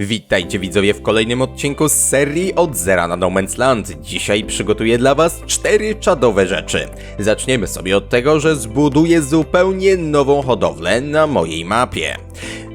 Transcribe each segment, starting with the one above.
Witajcie widzowie w kolejnym odcinku z serii od Zera na No Man's Land. Dzisiaj przygotuję dla was cztery czadowe rzeczy. Zaczniemy sobie od tego, że zbuduję zupełnie nową hodowlę na mojej mapie.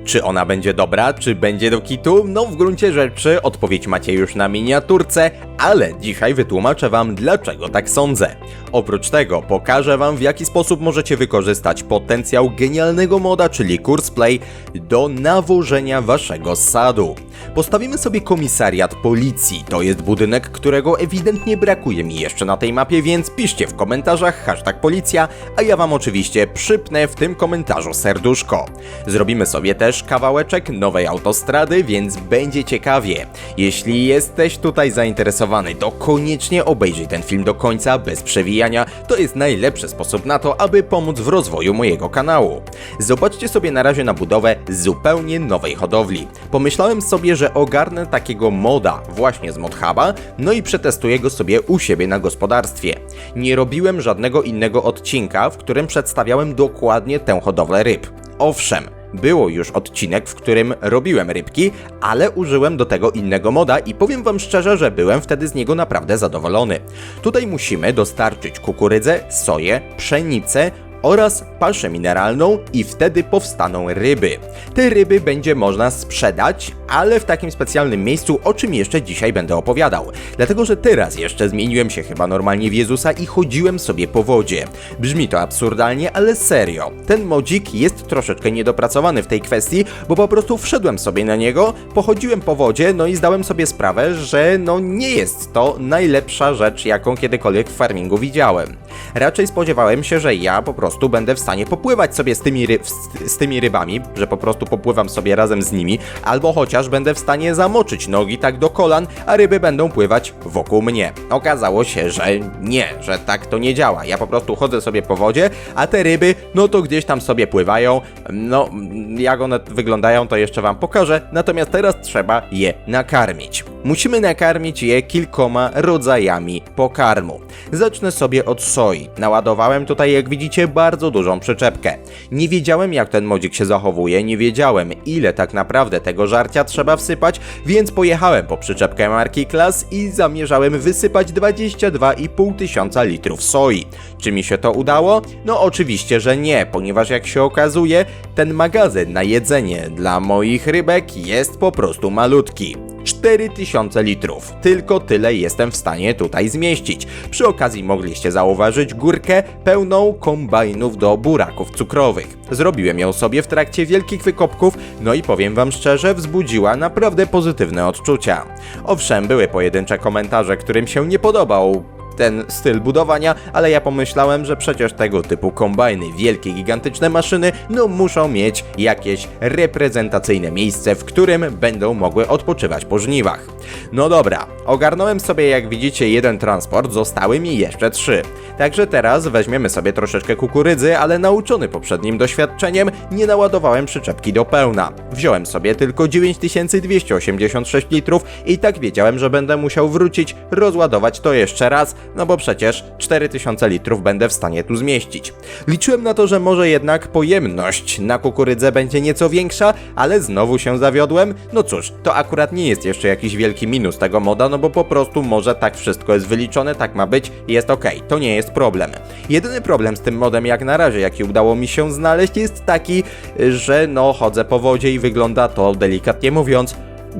Czy ona będzie dobra, czy będzie do kitu? No w gruncie rzeczy odpowiedź macie już na miniaturce, ale dzisiaj wytłumaczę wam dlaczego tak sądzę. Oprócz tego pokażę wam w jaki sposób możecie wykorzystać potencjał genialnego moda, czyli Play, do nawożenia waszego sadu. Postawimy sobie komisariat policji. To jest budynek, którego ewidentnie brakuje mi jeszcze na tej mapie, więc piszcie w komentarzach hashtag policja, a ja wam oczywiście przypnę w tym komentarzu serduszko. Zrobimy sobie też kawałeczek nowej autostrady, więc będzie ciekawie. Jeśli jesteś tutaj zainteresowany, to koniecznie obejrzyj ten film do końca bez przewijania. To jest najlepszy sposób na to, aby pomóc w rozwoju mojego kanału. Zobaczcie sobie na razie na budowę zupełnie nowej hodowli. Pomyślałem sobie, że ogarnę takiego moda właśnie z ModHuba, no i przetestuję go sobie u siebie na gospodarstwie. Nie robiłem żadnego innego odcinka, w którym przedstawiałem dokładnie tę hodowlę ryb. Owszem, było już odcinek, w którym robiłem rybki, ale użyłem do tego innego moda i powiem wam szczerze, że byłem wtedy z niego naprawdę zadowolony. Tutaj musimy dostarczyć kukurydzę, soję, pszenicę, oraz paszę mineralną i wtedy powstaną ryby. Te ryby będzie można sprzedać, ale w takim specjalnym miejscu, o czym jeszcze dzisiaj będę opowiadał. Dlatego, że teraz jeszcze zmieniłem się chyba normalnie w Jezusa i chodziłem sobie po wodzie. Brzmi to absurdalnie, ale serio. Ten modzik jest troszeczkę niedopracowany w tej kwestii, bo po prostu wszedłem sobie na niego, pochodziłem po wodzie, no i zdałem sobie sprawę, że no nie jest to najlepsza rzecz, jaką kiedykolwiek w farmingu widziałem. Raczej spodziewałem się, że ja po prostu będę w stanie popływać sobie z tymi, z, z tymi rybami, że po prostu popływam sobie razem z nimi, albo chociaż będę w stanie zamoczyć nogi tak do kolan, a ryby będą pływać wokół mnie. Okazało się, że nie, że tak to nie działa. Ja po prostu chodzę sobie po wodzie, a te ryby, no to gdzieś tam sobie pływają. No, jak one wyglądają, to jeszcze wam pokażę. Natomiast teraz trzeba je nakarmić. Musimy nakarmić je kilkoma rodzajami pokarmu. Zacznę sobie od soi. Naładowałem tutaj, jak widzicie, bardzo dużą przyczepkę. Nie wiedziałem, jak ten modzik się zachowuje, nie wiedziałem, ile tak naprawdę tego żarcia trzeba wsypać, więc pojechałem po przyczepkę marki Klas i zamierzałem wysypać 22,5 tysiąca litrów soi. Czy mi się to udało? No oczywiście, że nie, ponieważ jak się okazuje, ten magazyn na jedzenie dla moich rybek jest po prostu malutki. 4000 litrów. Tylko tyle jestem w stanie tutaj zmieścić. Przy okazji mogliście zauważyć górkę pełną kombajnów do buraków cukrowych. Zrobiłem ją sobie w trakcie wielkich wykopków, no i powiem wam szczerze, wzbudziła naprawdę pozytywne odczucia. Owszem, były pojedyncze komentarze, którym się nie podobał ten styl budowania, ale ja pomyślałem, że przecież tego typu kombajny, wielkie, gigantyczne maszyny, no muszą mieć jakieś reprezentacyjne miejsce, w którym będą mogły odpoczywać po żniwach. No dobra, ogarnąłem sobie jak widzicie jeden transport, zostały mi jeszcze trzy. Także teraz weźmiemy sobie troszeczkę kukurydzy, ale nauczony poprzednim doświadczeniem nie naładowałem przyczepki do pełna. Wziąłem sobie tylko 9286 litrów i tak wiedziałem, że będę musiał wrócić, rozładować to jeszcze raz, no bo przecież 4000 litrów będę w stanie tu zmieścić. Liczyłem na to, że może jednak pojemność na kukurydzę będzie nieco większa, ale znowu się zawiodłem. No cóż, to akurat nie jest jeszcze jakiś wielki minus tego moda, no bo po prostu może tak wszystko jest wyliczone, tak ma być, jest ok, to nie jest problem. Jedyny problem z tym modem jak na razie, jaki udało mi się znaleźć, jest taki, że no chodzę po wodzie i wygląda to delikatnie mówiąc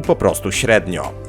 po prostu średnio.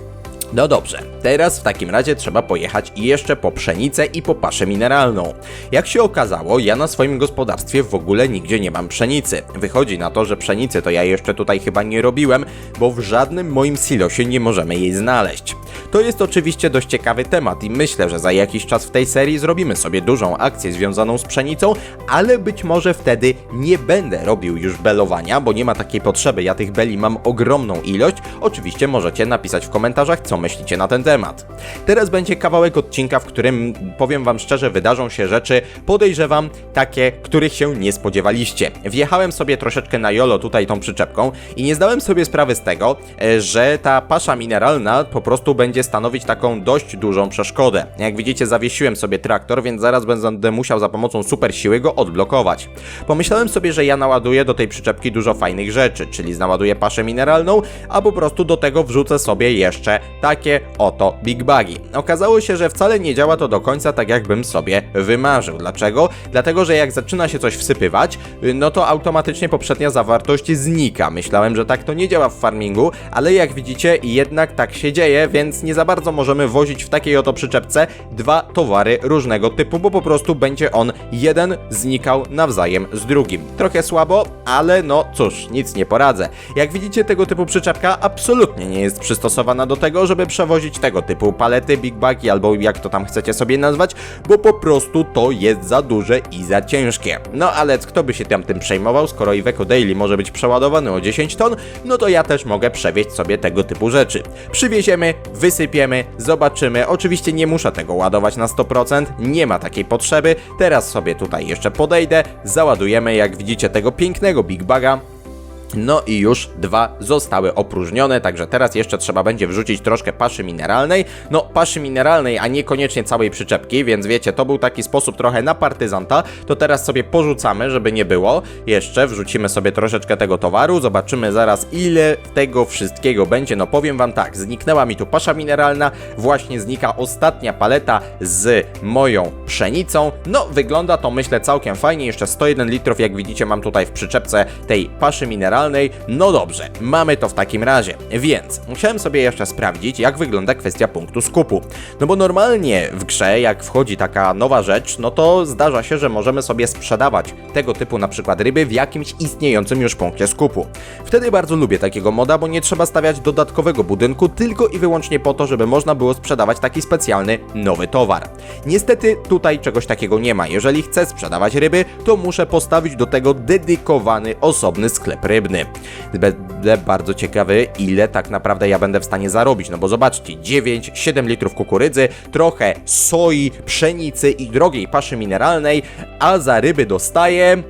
No dobrze, teraz w takim razie trzeba pojechać jeszcze po pszenicę i po paszę mineralną. Jak się okazało, ja na swoim gospodarstwie w ogóle nigdzie nie mam pszenicy. Wychodzi na to, że pszenicy to ja jeszcze tutaj chyba nie robiłem, bo w żadnym moim silosie nie możemy jej znaleźć. To jest oczywiście dość ciekawy temat i myślę, że za jakiś czas w tej serii zrobimy sobie dużą akcję związaną z pszenicą, ale być może wtedy nie będę robił już belowania, bo nie ma takiej potrzeby, ja tych beli mam ogromną ilość. Oczywiście możecie napisać w komentarzach, co myślicie na ten temat. Teraz będzie kawałek odcinka, w którym powiem wam szczerze, wydarzą się rzeczy, podejrzewam, takie, których się nie spodziewaliście. Wjechałem sobie troszeczkę na jolo tutaj tą przyczepką i nie zdałem sobie sprawy z tego, e, że ta pasza mineralna po prostu będzie stanowić taką dość dużą przeszkodę. Jak widzicie, zawiesiłem sobie traktor, więc zaraz będę musiał za pomocą super siły go odblokować. Pomyślałem sobie, że ja naładuję do tej przyczepki dużo fajnych rzeczy, czyli naładuję paszę mineralną, a po prostu do tego wrzucę sobie jeszcze takie oto big bagi. Okazało się, że wcale nie działa to do końca tak, jakbym sobie wymarzył. Dlaczego? Dlatego, że jak zaczyna się coś wsypywać, no to automatycznie poprzednia zawartość znika. Myślałem, że tak to nie działa w farmingu, ale jak widzicie, jednak tak się dzieje, więc nie za bardzo możemy wozić w takiej oto przyczepce dwa towary różnego typu, bo po prostu będzie on jeden znikał nawzajem z drugim. Trochę słabo, ale no cóż, nic nie poradzę. Jak widzicie, tego typu przyczepka absolutnie nie jest przystosowana do tego, żeby przewozić tego typu palety, big bagi albo jak to tam chcecie sobie nazwać, bo po prostu to jest za duże i za ciężkie. No ale kto by się tam tym przejmował, skoro Iveco Daily może być przeładowany o 10 ton, no to ja też mogę przewieźć sobie tego typu rzeczy. Przywieziemy, wysypiemy, zobaczymy. Oczywiście nie muszę tego ładować na 100%, nie ma takiej potrzeby. Teraz sobie tutaj jeszcze podejdę, załadujemy jak widzicie tego pięknego Big Baga. No i już dwa zostały opróżnione, także teraz jeszcze trzeba będzie wrzucić troszkę paszy mineralnej. No, paszy mineralnej, a niekoniecznie całej przyczepki, więc wiecie, to był taki sposób trochę na partyzanta. To teraz sobie porzucamy, żeby nie było. Jeszcze wrzucimy sobie troszeczkę tego towaru, zobaczymy zaraz ile tego wszystkiego będzie. No powiem wam tak, zniknęła mi tu pasza mineralna, właśnie znika ostatnia paleta z moją pszenicą. No, wygląda to myślę całkiem fajnie, jeszcze 101 litrów, jak widzicie, mam tutaj w przyczepce tej paszy mineralnej. No dobrze, mamy to w takim razie. Więc musiałem sobie jeszcze sprawdzić, jak wygląda kwestia punktu skupu. No bo normalnie w grze, jak wchodzi taka nowa rzecz, no to zdarza się, że możemy sobie sprzedawać tego typu na przykład ryby w jakimś istniejącym już punkcie skupu. Wtedy bardzo lubię takiego moda, bo nie trzeba stawiać dodatkowego budynku tylko i wyłącznie po to, żeby można było sprzedawać taki specjalny nowy towar. Niestety tutaj czegoś takiego nie ma. Jeżeli chcę sprzedawać ryby, to muszę postawić do tego dedykowany osobny sklep Będę bardzo ciekawy, ile tak naprawdę ja będę w stanie zarobić. No bo zobaczcie, 9-7 litrów kukurydzy, trochę soi, pszenicy i drogiej paszy mineralnej, a za ryby dostaję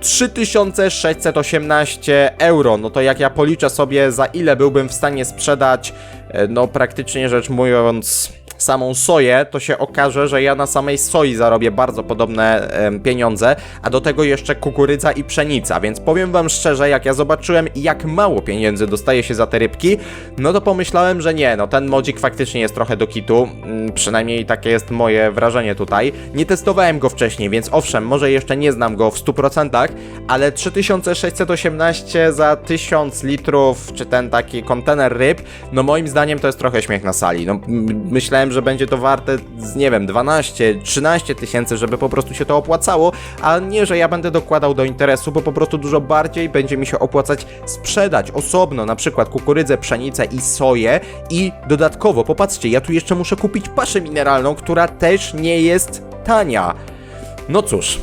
3618 euro. No to jak ja policzę sobie, za ile byłbym w stanie sprzedać, e, no praktycznie rzecz mówiąc samą soję, to się okaże, że ja na samej soi zarobię bardzo podobne pieniądze, a do tego jeszcze kukurydza i pszenica, więc powiem wam szczerze, jak ja zobaczyłem jak mało pieniędzy dostaje się za te rybki, no to pomyślałem, że nie, no ten modzik faktycznie jest trochę do kitu, mm, przynajmniej takie jest moje wrażenie tutaj. Nie testowałem go wcześniej, więc owszem, może jeszcze nie znam go w 100%, ale 3618 za 1000 litrów, czy ten taki kontener ryb, no moim zdaniem to jest trochę śmiech na sali. No myślałem, że będzie to warte, nie wiem, 12, 13 tysięcy, żeby po prostu się to opłacało, a nie, że ja będę dokładał do interesu, bo po prostu dużo bardziej będzie mi się opłacać sprzedać osobno, na przykład kukurydzę, pszenicę i soję i dodatkowo, popatrzcie, ja tu jeszcze muszę kupić paszę mineralną, która też nie jest tania. No cóż,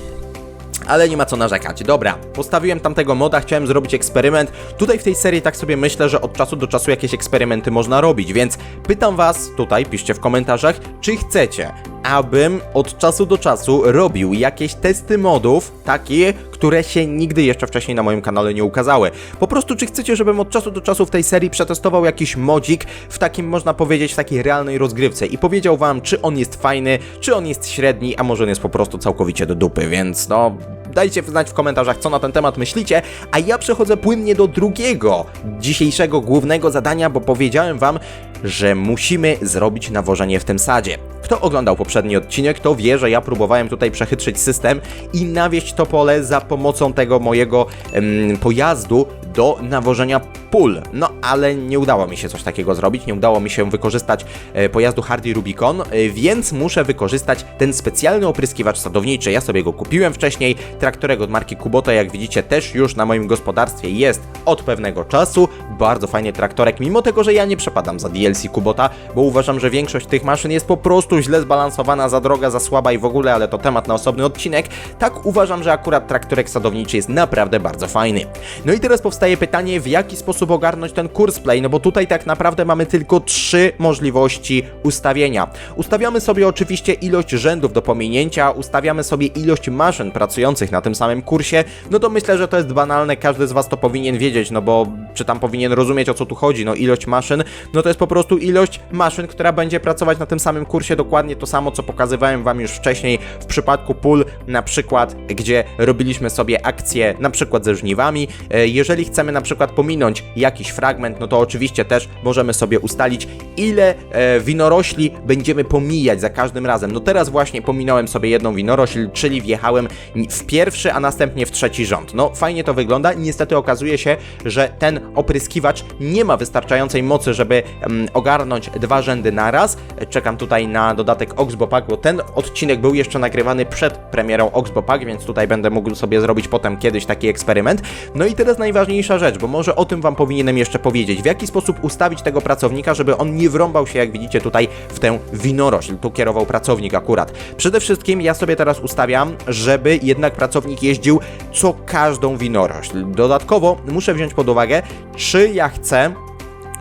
ale nie ma co narzekać. Dobra, postawiłem tamtego moda, chciałem zrobić eksperyment. Tutaj w tej serii tak sobie myślę, że od czasu do czasu jakieś eksperymenty można robić, więc pytam was tutaj, piszcie w komentarzach, czy chcecie, abym od czasu do czasu robił jakieś testy modów, takie, które się nigdy jeszcze wcześniej na moim kanale nie ukazały. Po prostu, czy chcecie, żebym od czasu do czasu w tej serii przetestował jakiś modzik w takim, można powiedzieć, w takiej realnej rozgrywce i powiedział wam, czy on jest fajny, czy on jest średni, a może on jest po prostu całkowicie do dupy, więc no, dajcie znać w komentarzach, co na ten temat myślicie, a ja przechodzę płynnie do drugiego dzisiejszego głównego zadania, bo powiedziałem wam, że musimy zrobić nawożenie w tym sadzie. Kto oglądał poprzedni odcinek, to wie, że ja próbowałem tutaj przechytrzyć system i nawieść to pole za pomocą tego mojego em, pojazdu do nawożenia pól. No ale nie udało mi się coś takiego zrobić, nie udało mi się wykorzystać e, pojazdu Hardy Rubicon, e, więc muszę wykorzystać ten specjalny opryskiwacz sadowniczy. Ja sobie go kupiłem wcześniej, traktorek od marki Kubota, jak widzicie, też już na moim gospodarstwie jest od pewnego czasu. Bardzo fajny traktorek, mimo tego, że ja nie przepadam za DLC Kubota, bo uważam, że większość tych maszyn jest po prostu źle zbalansowana, za droga, za słaba i w ogóle, ale to temat na osobny odcinek. Tak uważam, że akurat traktorek sadowniczy jest naprawdę bardzo fajny. No i teraz powstaje pytanie, w jaki sposób ogarnąć ten kurs play, no bo tutaj tak naprawdę mamy tylko trzy możliwości ustawienia. Ustawiamy sobie oczywiście ilość rzędów do pominięcia, ustawiamy sobie ilość maszyn pracujących na tym samym kursie, no to myślę, że to jest banalne, każdy z Was to powinien wiedzieć, no bo czy tam powinien rozumieć o co tu chodzi, no ilość maszyn, no to jest po prostu prostu ilość maszyn, która będzie pracować na tym samym kursie, dokładnie to samo, co pokazywałem wam już wcześniej w przypadku pól, na przykład, gdzie robiliśmy sobie akcje, na przykład ze żniwami. E, Jeżeli chcemy na przykład pominąć jakiś fragment, no to oczywiście też możemy sobie ustalić, ile e, winorośli będziemy pomijać za każdym razem. No teraz właśnie pominąłem sobie jedną winorośl, czyli wjechałem w pierwszy, a następnie w trzeci rząd. No fajnie to wygląda, niestety okazuje się, że ten opryskiwacz nie ma wystarczającej mocy, żeby mm, ogarnąć dwa rzędy naraz. Czekam tutaj na dodatek Oxbopack, bo ten odcinek był jeszcze nagrywany przed premierą Oxbopack, więc tutaj będę mógł sobie zrobić potem kiedyś taki eksperyment. No i teraz najważniejsza rzecz, bo może o tym Wam powinienem jeszcze powiedzieć. W jaki sposób ustawić tego pracownika, żeby on nie wrąbał się, jak widzicie tutaj, w tę winorośl. Tu kierował pracownik akurat. Przede wszystkim ja sobie teraz ustawiam, żeby jednak pracownik jeździł co każdą winorośl. Dodatkowo muszę wziąć pod uwagę, czy ja chcę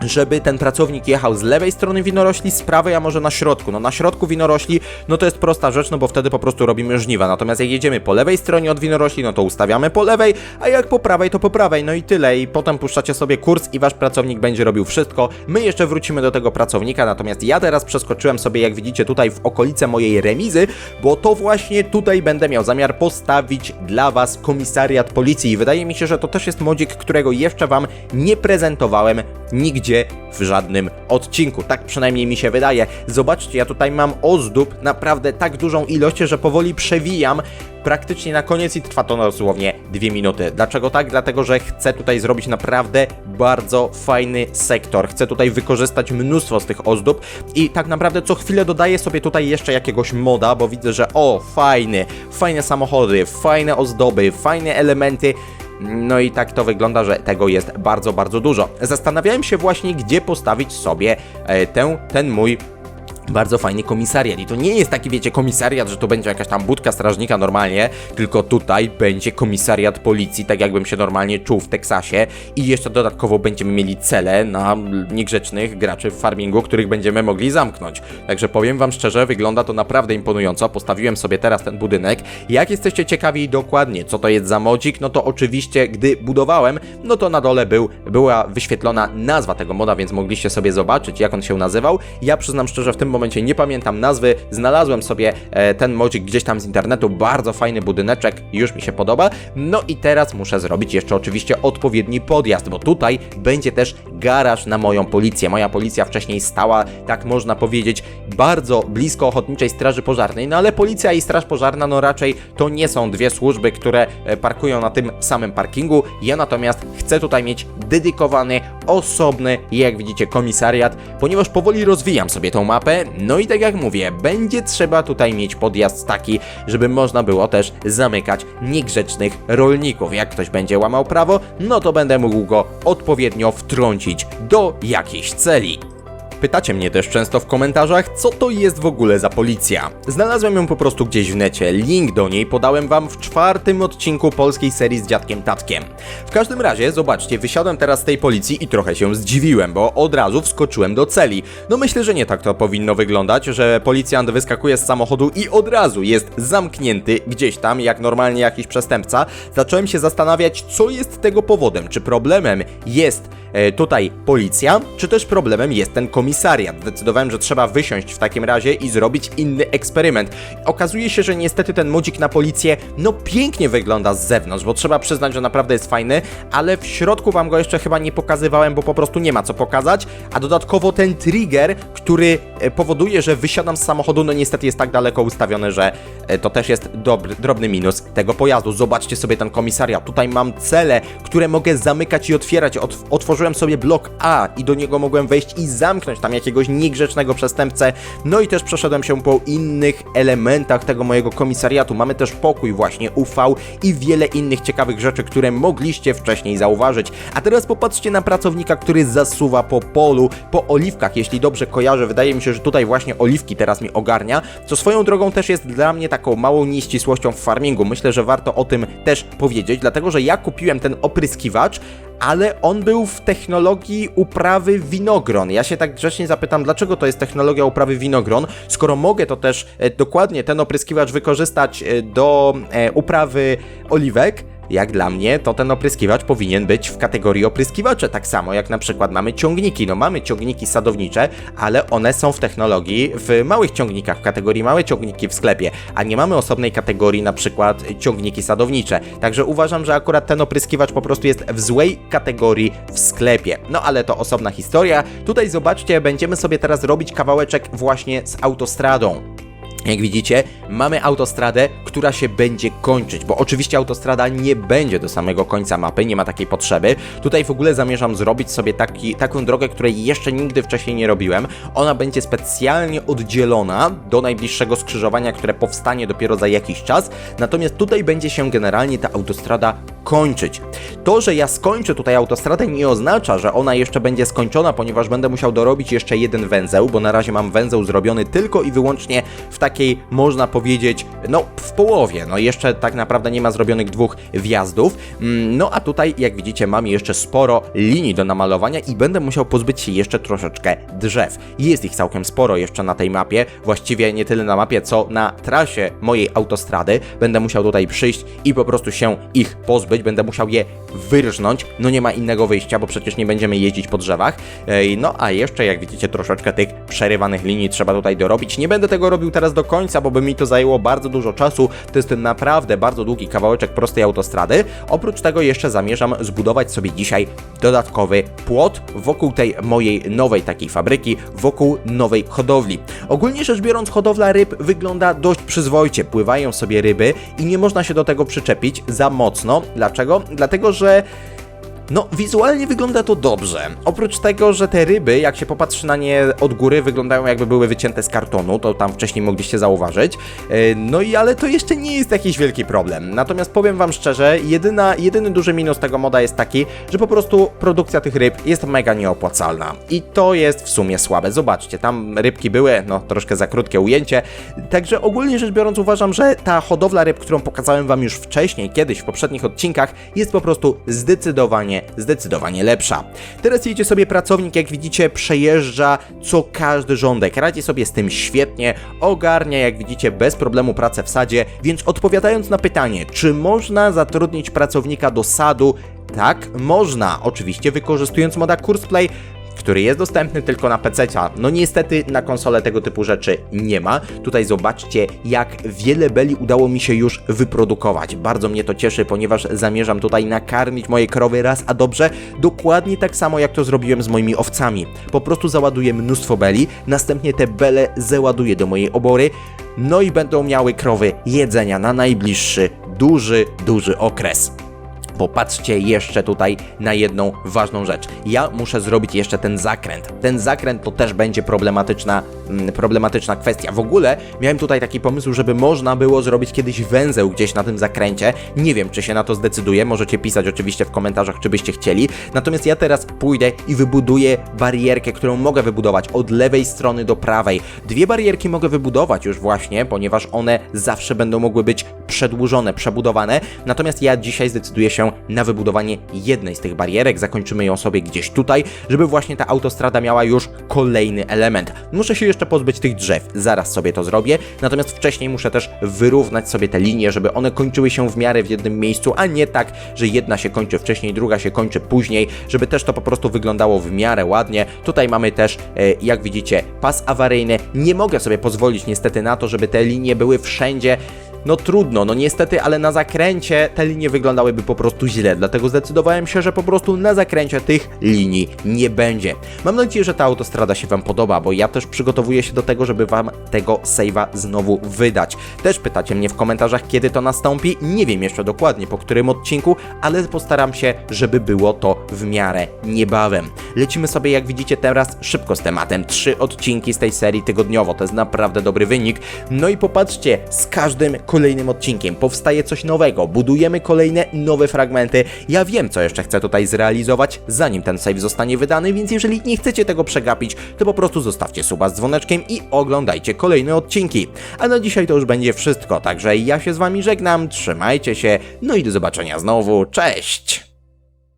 żeby ten pracownik jechał z lewej strony winorośli, z prawej, a może na środku. No na środku winorośli, no to jest prosta rzecz, no bo wtedy po prostu robimy żniwa. Natomiast jak jedziemy po lewej stronie od winorośli, no to ustawiamy po lewej, a jak po prawej, to po prawej. No i tyle. I potem puszczacie sobie kurs i wasz pracownik będzie robił wszystko. My jeszcze wrócimy do tego pracownika, natomiast ja teraz przeskoczyłem sobie, jak widzicie, tutaj w okolice mojej remizy, bo to właśnie tutaj będę miał zamiar postawić dla was komisariat policji. I wydaje mi się, że to też jest modzik, którego jeszcze wam nie prezentowałem nigdzie w żadnym odcinku. Tak przynajmniej mi się wydaje. Zobaczcie, ja tutaj mam ozdób naprawdę tak dużą ilość, że powoli przewijam praktycznie na koniec i trwa to dosłownie dwie minuty. Dlaczego tak? Dlatego, że chcę tutaj zrobić naprawdę bardzo fajny sektor. Chcę tutaj wykorzystać mnóstwo z tych ozdób i tak naprawdę co chwilę dodaję sobie tutaj jeszcze jakiegoś moda, bo widzę, że o, fajny, fajne samochody, fajne ozdoby, fajne elementy. No i tak to wygląda, że tego jest bardzo, bardzo dużo. Zastanawiałem się właśnie, gdzie postawić sobie e, tę, ten mój bardzo fajny komisariat. I to nie jest taki, wiecie, komisariat, że to będzie jakaś tam budka strażnika normalnie, tylko tutaj będzie komisariat policji, tak jakbym się normalnie czuł w Teksasie. I jeszcze dodatkowo będziemy mieli cele na niegrzecznych graczy w farmingu, których będziemy mogli zamknąć. Także powiem wam szczerze, wygląda to naprawdę imponująco. Postawiłem sobie teraz ten budynek. Jak jesteście ciekawi dokładnie, co to jest za modzik, no to oczywiście, gdy budowałem, no to na dole był, była wyświetlona nazwa tego moda, więc mogliście sobie zobaczyć, jak on się nazywał. Ja przyznam szczerze, w tym momencie nie pamiętam nazwy, znalazłem sobie e, ten modzik gdzieś tam z internetu, bardzo fajny budyneczek, już mi się podoba. No i teraz muszę zrobić jeszcze oczywiście odpowiedni podjazd, bo tutaj będzie też garaż na moją policję. Moja policja wcześniej stała, tak można powiedzieć, bardzo blisko Ochotniczej Straży Pożarnej, no ale policja i Straż Pożarna, no raczej to nie są dwie służby, które e, parkują na tym samym parkingu. Ja natomiast chcę tutaj mieć dedykowany, osobny, jak widzicie, komisariat, ponieważ powoli rozwijam sobie tą mapę, no i tak jak mówię, będzie trzeba tutaj mieć podjazd taki, żeby można było też zamykać niegrzecznych rolników. Jak ktoś będzie łamał prawo, no to będę mógł go odpowiednio wtrącić do jakiejś celi. Pytacie mnie też często w komentarzach, co to jest w ogóle za policja. Znalazłem ją po prostu gdzieś w necie. Link do niej podałem wam w czwartym odcinku polskiej serii z dziadkiem Tatkiem. W każdym razie, zobaczcie, wysiadłem teraz z tej policji i trochę się zdziwiłem, bo od razu wskoczyłem do celi. No myślę, że nie tak to powinno wyglądać, że policjant wyskakuje z samochodu i od razu jest zamknięty gdzieś tam, jak normalnie jakiś przestępca. Zacząłem się zastanawiać, co jest tego powodem. Czy problemem jest e, tutaj policja, czy też problemem jest ten komisariat? Zdecydowałem, że trzeba wysiąść w takim razie i zrobić inny eksperyment. Okazuje się, że niestety ten modzik na policję, no pięknie wygląda z zewnątrz, bo trzeba przyznać, że naprawdę jest fajny, ale w środku wam go jeszcze chyba nie pokazywałem, bo po prostu nie ma co pokazać, a dodatkowo ten trigger, który e, powoduje, że wysiadam z samochodu, no niestety jest tak daleko ustawiony, że e, to też jest dobry, drobny minus tego pojazdu. Zobaczcie sobie ten komisariat. Tutaj mam cele, które mogę zamykać i otwierać. Ot otworzyłem sobie blok A i do niego mogłem wejść i zamknąć tam jakiegoś niegrzecznego przestępcę. No i też przeszedłem się po innych elementach tego mojego komisariatu. Mamy też pokój właśnie UV i wiele innych ciekawych rzeczy, które mogliście wcześniej zauważyć. A teraz popatrzcie na pracownika, który zasuwa po polu, po oliwkach. Jeśli dobrze kojarzę, wydaje mi się, że tutaj właśnie oliwki teraz mi ogarnia, co swoją drogą też jest dla mnie taką małą nieścisłością w farmingu. Myślę, że warto o tym też powiedzieć, dlatego że ja kupiłem ten opryskiwacz, ale on był w technologii uprawy winogron. Ja się tak grzecznie zapytam, dlaczego to jest technologia uprawy winogron, skoro mogę to też e, dokładnie ten opryskiwacz wykorzystać e, do e, uprawy oliwek, jak dla mnie, to ten opryskiwacz powinien być w kategorii opryskiwacze, tak samo jak na przykład mamy ciągniki. No mamy ciągniki sadownicze, ale one są w technologii w małych ciągnikach, w kategorii małe ciągniki w sklepie, a nie mamy osobnej kategorii na przykład ciągniki sadownicze. Także uważam, że akurat ten opryskiwacz po prostu jest w złej kategorii w sklepie. No ale to osobna historia. Tutaj zobaczcie, będziemy sobie teraz robić kawałeczek właśnie z autostradą. Jak widzicie, mamy autostradę, która się będzie kończyć, bo oczywiście autostrada nie będzie do samego końca mapy, nie ma takiej potrzeby. Tutaj w ogóle zamierzam zrobić sobie taki, taką drogę, której jeszcze nigdy wcześniej nie robiłem. Ona będzie specjalnie oddzielona do najbliższego skrzyżowania, które powstanie dopiero za jakiś czas. Natomiast tutaj będzie się generalnie ta autostrada kończyć. To, że ja skończę tutaj autostradę nie oznacza, że ona jeszcze będzie skończona, ponieważ będę musiał dorobić jeszcze jeden węzeł, bo na razie mam węzeł zrobiony tylko i wyłącznie w takiej, można powiedzieć, no w połowie. No jeszcze tak naprawdę nie ma zrobionych dwóch wjazdów. Mm, No a tutaj, jak widzicie, mam jeszcze sporo linii do namalowania i będę musiał pozbyć się jeszcze troszeczkę drzew. Jest ich całkiem sporo jeszcze na tej mapie, właściwie nie tyle na mapie, co na trasie mojej autostrady. Będę musiał tutaj przyjść i po prostu się ich pozbyć, będę musiał je wyrżnąć. No nie ma innego wyjścia, bo przecież nie będziemy jeździć po drzewach. No a jeszcze, jak widzicie, troszeczkę tych przerywanych linii trzeba tutaj dorobić. Nie będę tego robił teraz do końca, bo by mi to zajęło bardzo dużo czasu. To jest naprawdę bardzo długi kawałeczek prostej autostrady. Oprócz tego jeszcze zamierzam zbudować sobie dzisiaj dodatkowy płot wokół tej mojej nowej takiej fabryki, wokół nowej hodowli. Ogólnie rzecz biorąc, hodowla ryb wygląda dość przyzwoicie. Pływają sobie ryby i nie można się do tego przyczepić za mocno. Dlaczego? Dlatego, że no, wizualnie wygląda to dobrze. Oprócz tego, że te ryby, jak się popatrzy na nie od góry, wyglądają jakby były wycięte z kartonu, to tam wcześniej mogliście zauważyć. E, No i ale to jeszcze nie jest jakiś wielki problem. Natomiast powiem wam szczerze, jedyna, jedyny duży minus tego moda jest taki, że po prostu produkcja tych ryb jest mega nieopłacalna. I to jest w sumie słabe. Zobaczcie, tam rybki były, no troszkę za krótkie ujęcie. Także ogólnie rzecz biorąc uważam, że ta hodowla ryb, którą pokazałem wam już wcześniej, kiedyś w poprzednich odcinkach, jest po prostu zdecydowanie, zdecydowanie lepsza. Teraz jedzie sobie pracownik, jak widzicie, przejeżdża co każdy rządek. Radzi sobie z tym świetnie, ogarnia, jak widzicie, bez problemu pracę w sadzie, więc odpowiadając na pytanie, czy można zatrudnić pracownika do sadu, tak, można, oczywiście wykorzystując moda Courseplay, który jest dostępny tylko na PC. No niestety na konsolę tego typu rzeczy nie ma. Tutaj zobaczcie, jak wiele beli udało mi się już wyprodukować. Bardzo mnie to cieszy, ponieważ zamierzam tutaj nakarmić moje krowy raz a dobrze, dokładnie tak samo jak to zrobiłem z moimi owcami. Po prostu załaduję mnóstwo beli, następnie te bele załaduję do mojej obory, no i będą miały krowy jedzenia na najbliższy, duży, duży okres. Popatrzcie jeszcze tutaj na jedną ważną rzecz. Ja muszę zrobić jeszcze ten zakręt. Ten zakręt to też będzie problematyczna, mm, problematyczna kwestia. W ogóle miałem tutaj taki pomysł, żeby można było zrobić kiedyś węzeł gdzieś na tym zakręcie. Nie wiem, czy się na to zdecyduję. Możecie pisać oczywiście w komentarzach, czy byście chcieli. Natomiast ja teraz pójdę i wybuduję barierkę, którą mogę wybudować od lewej strony do prawej. Dwie barierki mogę wybudować już właśnie, ponieważ one zawsze będą mogły być przedłużone, przebudowane. Natomiast ja dzisiaj zdecyduję się na wybudowanie jednej z tych barierek. Zakończymy ją sobie gdzieś tutaj, żeby właśnie ta autostrada miała już kolejny element. Muszę się jeszcze pozbyć tych drzew, zaraz sobie to zrobię. Natomiast wcześniej muszę też wyrównać sobie te linie, żeby one kończyły się w miarę w jednym miejscu, a nie tak, że jedna się kończy wcześniej, druga się kończy później, żeby też to po prostu wyglądało w miarę ładnie. Tutaj mamy też, e, jak widzicie, pas awaryjny. Nie mogę sobie pozwolić niestety na to, żeby te linie były wszędzie no trudno, no niestety, ale na zakręcie te linie wyglądałyby po prostu źle, dlatego zdecydowałem się, że po prostu na zakręcie tych linii nie będzie. Mam nadzieję, że ta autostrada się Wam podoba, bo ja też przygotowuję się do tego, żeby Wam tego save'a znowu wydać. Też pytacie mnie w komentarzach, kiedy to nastąpi, nie wiem jeszcze dokładnie po którym odcinku, ale postaram się, żeby było to w miarę niebawem. Lecimy sobie, jak widzicie teraz, szybko z tematem. Trzy odcinki z tej serii tygodniowo, to jest naprawdę dobry wynik. No i popatrzcie, z każdym kolejnym odcinkiem powstaje coś nowego, budujemy kolejne nowe fragmenty. Ja wiem, co jeszcze chcę tutaj zrealizować, zanim ten save zostanie wydany, więc jeżeli nie chcecie tego przegapić, to po prostu zostawcie suba z dzwoneczkiem i oglądajcie kolejne odcinki. A na dzisiaj to już będzie wszystko, także ja się z wami żegnam, trzymajcie się, no i do zobaczenia znowu, cześć!